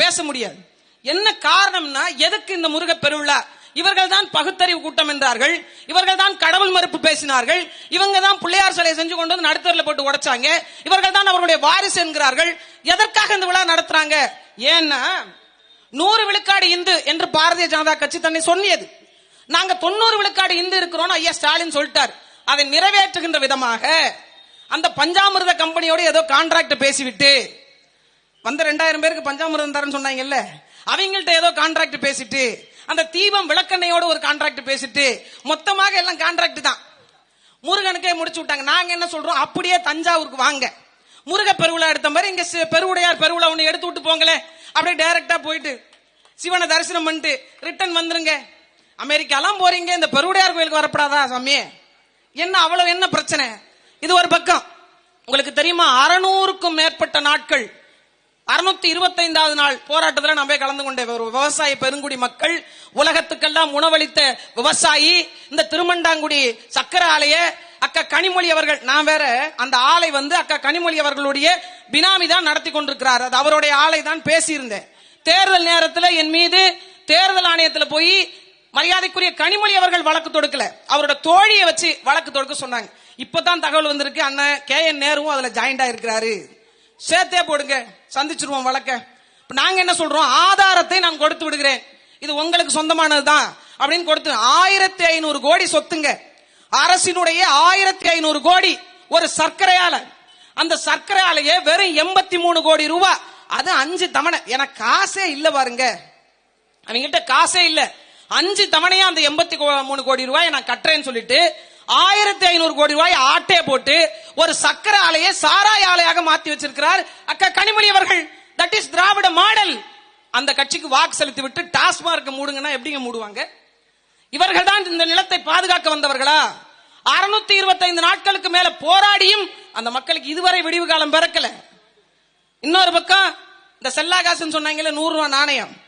பேச முடியாது. என்ன காரணம்னா எதுக்கு இந்த முருக பெருவிழா இவர்கள் தான் பகுத்தறிவு கூட்டம் என்றார்கள். இவர்கள் தான் கடவுள் மறுப்பு பேசினார்கள். இவங்க தான் பிள்ளையார் சிலையை செஞ்சு கொண்டு வந்து நடுத்தரில் போட்டு உடைச்சாங்க. இவர்கள் தான் அவருடைய வாரிசு என்கிறார்கள். எதற்காக இந்த விழா நடத்துறாங்க? ஏன்னா நூறு விழுக்காடு இந்து என்று பாரதிய ஜனதா கட்சி தன்னை சொன்னியது. நாங்க தொண்ணூறு விழுக்காடு இந்து இருக்கிறோம் ஐயா ஸ்டாலின் சொல்லிட்டார். அதை நிறைவேற்றுகின்ற விதமாக அந்த பஞ்சாமிர்த கம்பெனியோட ஏதோ கான்ட்ராக்ட் பேசிவிட்டு வந்த ரெண்டாயிரம் பேருக்கு பஞ்சாமிரதம் தரேன்னு சொன்னாங்கல்ல அவங்கள்ட்ட ஏதோ கான்ட்ராக்ட் பேசிட்டு அந்த தீபம் விளக்கெண்ணையோட ஒரு கான்ட்ராக்ட் பேசிட்டு மொத்தமாக எல்லாம் கான்ட்ராக்ட் தான். முருகனுக்கே முடிச்சு விட்டாங்க. நாங்க என்ன சொல்றோம்? அப்படியே தஞ்சாவூருக்கு வாங்க. முருக பெருவிழா எடுத்த மாதிரி இங்க பெருவுடையார் பெருவிழா ஒண்ணு எடுத்து விட்டு போங்களே அப்படியே டைரக்டா போயிட்டு சிவனை தரிசனம் பண்ணிட்டு ரிட்டர்ன் வந்துருங்க. அமெரிக்காலாம் போறீங்க இந்த பெருவுடையார் கோயிலுக்கு வரப்படாதா சாமி என்ன அவ்வளவு என்ன பிரச்சனை? இது ஒரு பக்கம். உங்களுக்கு தெரியுமா? அறுநூறுக்கும் மேற்பட்ட நாட்கள் அறுநூத்தி இருபத்தைந்தாவது நாள் போராட்டத்தில் நான் போய் கலந்து கொண்டேன் ஒரு விவசாய பெருங்குடி மக்கள் உலகத்துக்கெல்லாம் உணவளித்த விவசாயி இந்த திருமண்டாங்குடி சக்கர ஆலைய அக்கா கனிமொழி அவர்கள் நான் வேற அந்த ஆலை வந்து அக்கா கனிமொழி அவர்களுடைய பினாமி தான் நடத்தி கொண்டிருக்கிறார். அது அவருடைய ஆலை தான் பேசியிருந்தேன். தேர்தல் நேரத்தில் என் மீது தேர்தல் ஆணையத்தில் போய் மரியாதைக்குரிய கனிமொழி அவர்கள் வழக்கு தொடுக்கல. அவரோட தோழியை வச்சு வழக்கு தொடுக்க சொன்னாங்க. இப்பதான் தகவல் வந்திருக்கு. அண்ணன் கே என் நேருவும் அதுல ஜாயிண்டா இருக்கிறாரு சேர்த்தே போடுங்க. சந்திச்சிருவோம் வழக்க. நாங்க என்ன சொல்றோம்? ஆதாரத்தை நான் கொடுத்து விடுகிறேன். இது உங்களுக்கு சொந்தமானதுதான். அப்படின்னு கொடுத்து ஆயிரத்தி ஐநூறு கோடி சொத்துங்க. அரசினுடைய ஆயிரத்தி ஐநூறு கோடி ஒரு சர்க்கரை ஆலை அந்த சர்க்கரை ஆலையே வெறும் எண்பத்தி மூணு கோடி ரூபாய் அது அஞ்சு தவணை எனக்கு காசே இல்ல பாருங்க. அவங்கிட்ட காசே இல்ல. அஞ்சு தவணையா அந்த எண்பத்தி மூணு கோடி ரூபாய் நான் கட்டுறேன்னு சொல்லிட்டு ஆயிரத்தி ஐநூறு கோடி ரூபாய் ஆட்டே போட்டு ஒரு சக்கர ஆலையை சாராய ஆலையாக மாத்தி வச்சிருக்கிறார் அக்கா கனிமொழி அவர்கள். That is Dravida model. அந்த கட்சிக்கு வாக்கு செலுத்தி விட்டு டாஸ்மார்க் மூடுங்கன்னா எப்படிங்க மூடுவாங்க? இவர்கள் தான் இந்த நிலத்தை பாதுகாக்க வந்தவர்களா? அறுநூத்தி இருபத்தைந்து நாட்களுக்கு மேல போராடியும் அந்த மக்களுக்கு இதுவரை விடிவு காலம் பிறக்கல. இன்னொரு பக்கம் இந்த செல்லாகாசுன்னு சொன்னாங்கல்ல நூறு ரூபா நாணயம்.